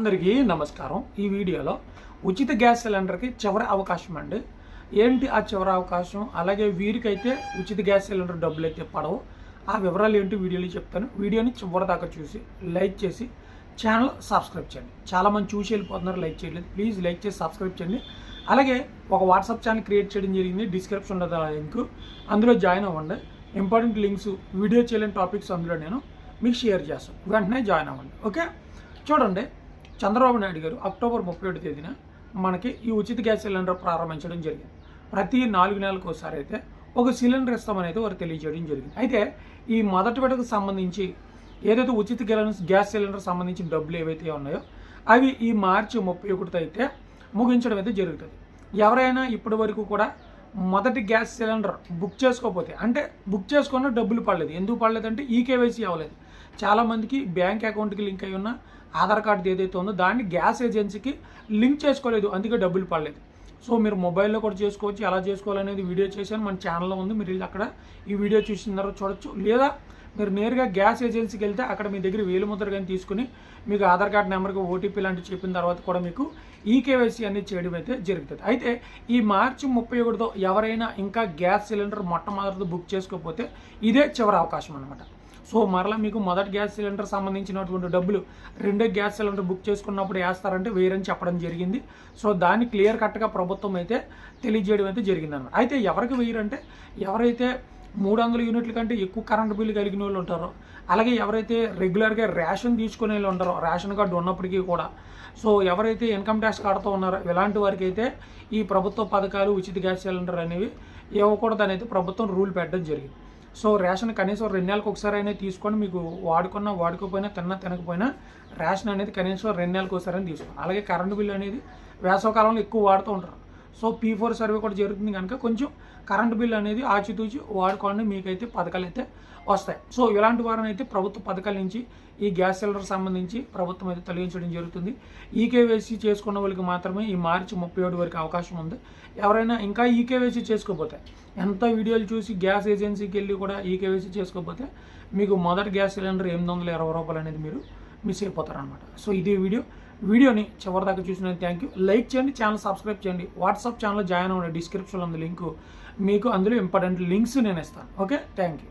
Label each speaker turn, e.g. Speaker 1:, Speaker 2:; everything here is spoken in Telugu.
Speaker 1: అందరికీ నమస్కారం. ఈ వీడియోలో ఉచిత గ్యాస్ సిలిండర్కి చివరి అవకాశం అండి. ఏంటి ఆ చివరి అవకాశం? అలాగే వీరికైతే ఉచిత గ్యాస్ సిలిండర్ డబ్బులు అయితే పడవు. ఆ వివరాలు ఏంటి వీడియోలో చెప్తాను. వీడియోని చివరి దాకా చూసి లైక్ చేసి ఛానల్ సబ్స్క్రైబ్ చేయండి. చాలా మంది చూసి వెళ్ళిపోతున్నారు లైక్ చేయలేదు ప్లీజ్ లైక్ చేసి సబ్స్క్రైబ్ చేయండి. అలాగే ఒక వాట్సాప్ ఛానల్ క్రియేట్ చేయడం జరిగింది. డిస్క్రిప్షన్ ఉండదు లింక్. అందులో జాయిన్ అవ్వండి. ఇంపార్టెంట్ లింక్స్ వీడియో చేయలేని టాపిక్స్ అందులో నేను మీకు షేర్ చేస్తాను. వెంటనే జాయిన్ అవ్వండి. ఓకే? చూడండి. చంద్రబాబు నాయుడు గారు అక్టోబర్ ముప్పై ఒకటి తేదీన మనకి ఈ ఉచిత గ్యాస్ సిలిండర్ ప్రారంభించడం జరిగింది. ప్రతి నాలుగు నెలలకు ఒకసారి అయితే ఒక సిలిండర్ ఇస్తామని అయితే వారు తెలియజేయడం జరిగింది. అయితే ఈ మొదటి విడతకు సంబంధించి ఏదైతే ఉచిత గ్యాస్ గ్యాస్ సిలిండర్ సంబంధించిన డబ్బులు ఏవైతే ఉన్నాయో అవి ఈ మార్చి ముప్పై ఒకటితో అయితే ముగించడం అయితే జరుగుతుంది. ఎవరైనా ఇప్పటి వరకు కూడా మొదటి గ్యాస్ సిలిండర్ బుక్ చేసుకోకపోతే అంటే బుక్ చేసుకున్న డబ్బులు పడలేదు. ఎందుకు పడలేదంటే ఈ కేవైసీ అవ్వలేదు. చాలామందికి బ్యాంక్ అకౌంట్కి లింక్ అయి ఉన్న ఆధార్ కార్డు ఏదైతే ఉందో దాన్ని గ్యాస్ ఏజెన్సీకి లింక్ చేసుకోలేదు. అందుకే డబ్బులు పడలేదు. సో మీరు మొబైల్లో కూడా చేసుకోవచ్చు. ఎలా చేసుకోవాలనేది వీడియో చేశాను. మన ఛానల్లో ఉంది. మీరు అక్కడ ఈ వీడియో చూసిన తర్వాత చూడొచ్చు. లేదా మీరు నేరుగా గ్యాస్ ఏజెన్సీకి వెళ్తే అక్కడ మీ దగ్గర వేలు ముద్ర కానీ తీసుకుని మీకు ఆధార్ కార్డ్ నెంబర్కి ఓటీపీ లాంటివి చెప్పిన తర్వాత కూడా మీకు ఈ కేవైసీ అనేది చేయడం అయితే జరుగుతుంది. అయితే ఈ మార్చి ముప్పై ఒకటితో ఎవరైనా ఇంకా గ్యాస్ సిలిండర్ మొట్టమొదటితో బుక్ చేసుకోకపోతే ఇదే చివరి అవకాశం అనమాట సో మరలా మీకు మొదటి గ్యాస్ సిలిండర్ సంబంధించినటువంటి డబ్బులు రెండో గ్యాస్ సిలిండర్ బుక్ చేసుకున్నప్పుడు వేస్తారంటే వేరని చెప్పడం జరిగింది. సో దాన్ని క్లియర్ కట్గా ప్రభుత్వం అయితే తెలియజేయడం అయితే జరిగిందన్నమాట. అయితే ఎవరికి వేయరంటే ఎవరైతే మూడు వందల యూనిట్ల కంటే ఎక్కువ కరెంట్ బిల్లు కలిగిన వాళ్ళు ఉంటారో. అలాగే ఎవరైతే రెగ్యులర్గా రేషన్ తీసుకునే వాళ్ళు ఉంటారో రేషన్ కార్డు ఉన్నప్పటికీ కూడా. సో ఎవరైతే ఇన్కమ్ ట్యాక్స్ కడుతూ ఉన్నారో ఇలాంటి వారికి అయితే ఈ ప్రభుత్వ పథకాలు ఉచిత గ్యాస్ సిలిండర్ అనేవి ఇవ్వకూడదని అయితే ప్రభుత్వం రూల్ పెట్టడం జరిగింది. సో రేషన్ కనీసం రెండు నెలలకు ఒకసారి అయినా తీసుకొని మీకు వాడుకున్నా వాడుకోపోయినా తిన్నా తినకపోయినా రేషన్ అనేది కనీసం రెండు నెలలకు ఒకసారి అయినా తీసుకోండి అలాగే కరెంటు బిల్లు అనేది వేసవకాలంలో ఎక్కువ వాడుతూ ఉంటారు. సో పీ ఫోర్ సర్వే కూడా జరుగుతుంది కనుక కొంచెం కరెంటు బిల్ అనేది ఆచితూచి వాడుకోండి మీకైతే పథకాలు అయితే వస్తాయి. సో ఇలాంటి వారిని అయితే ప్రభుత్వ పథకాల నుంచి ఈ గ్యాస్ సిలిండర్ సంబంధించి ప్రభుత్వం అయితే తొలగించడం జరుగుతుంది. ఈకేవైసీ చేసుకున్న వాళ్ళకి మాత్రమే ఈ మార్చి ముప్పై ఏడు వరకు అవకాశం ఉంది. ఎవరైనా ఇంకా ఈకేవైసీ చేసుకోకపోతే ఎంత వీడియోలు చూసి గ్యాస్ ఏజెన్సీకి వెళ్ళి కూడా ఈకేవైసీ చేసుకోకపోతే మీకు మొదటి గ్యాస్ సిలిండర్ ఎనిమిది వందల ఇరవై రూపాయలు అనేది మీరు మిస్ అయిపోతారనమాట సో ఇదే వీడియో. వీడియోని చివరిదాకా చూసినందుకు థ్యాంక్ యూ లైక్ చేయండి ఛానల్ సబ్స్క్రైబ్ చేయండి. వాట్సాప్ ఛానల్ జాయిన్ అవ్వండి డిస్క్రిప్షన్లో ఉంది లింకు. మీకు అందులో ఇంపార్టెంట్ లింక్స్ నేను ఇస్తాను. Okay thank you